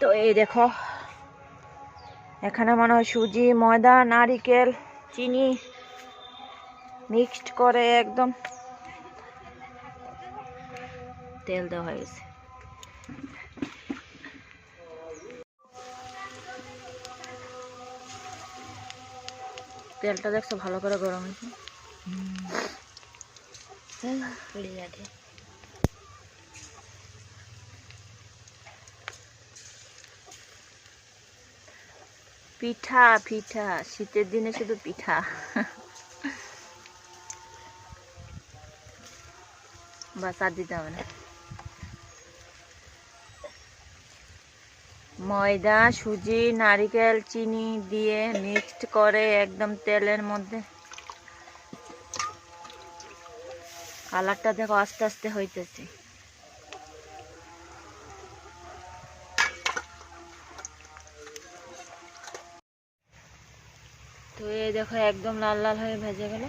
তো এই দেখো এখানে মনে হয় সুজি ময়দা নারিকেল চিনি মিক্সড করে একদম তেল দেওয়া হয়ে গেছে। তেলটা দেখছ ভালো করে গরম হয়েছে? পিঠা পিঠা। শীতের দিনে শুধু পিঠা। বাস, আর দিতে হবে না। ময়দা, সুজি, নারিকেল, চিনি দিয়ে মিক্সড করে একদম তেলের মধ্যে। কালারটা দেখো আস্তে আস্তে হইতেছে। তো এই দেখো একদম লাল লাল হয়ে ভেজে গেল।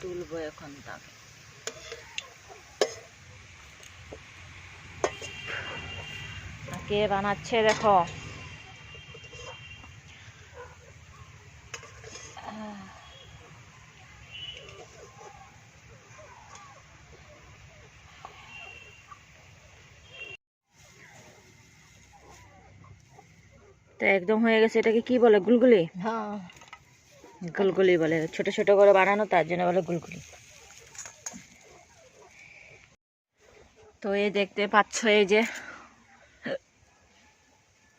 তুলবো এখন তাকে। কে বানাচ্ছে দেখো। তো একদম হয়ে গেছে এটাকে কি বলে গুলগুলি? হ্যাঁ। গুলগুলি বলে ছোট ছোট করে বানানো তার জন্য বলে গুলগুলি। তো এই দেখতে পাচ্ছ এই যে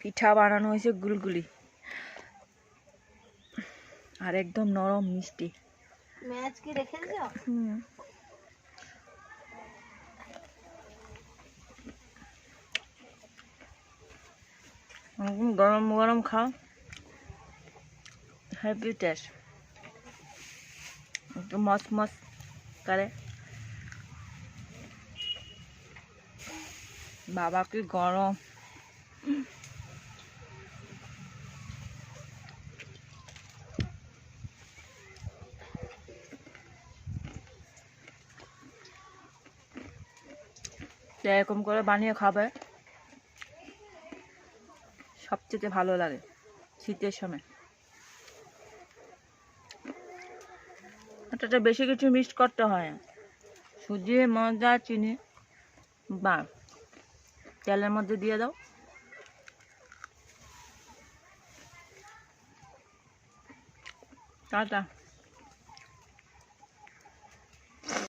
পিঠা বানানো হয়েছে গুলগুলি। আর একদম নরম মিষ্টি। ম্যাচ কি রেখেছ হুম। গরম গরম খাও। হ্যাপি টেস্ট একটু মস মস করে। বাবা কি গরম। এরকম করে বানিয়ে খাবে। সবচেয়ে ভালো লাগে শীতের সময়। এটা বেশি কিছু মিক্সড করতে হয়। না। সুজি, ময়দা, চিনি, বা তেলের মধ্যে দিয়ে দাও। টাটা।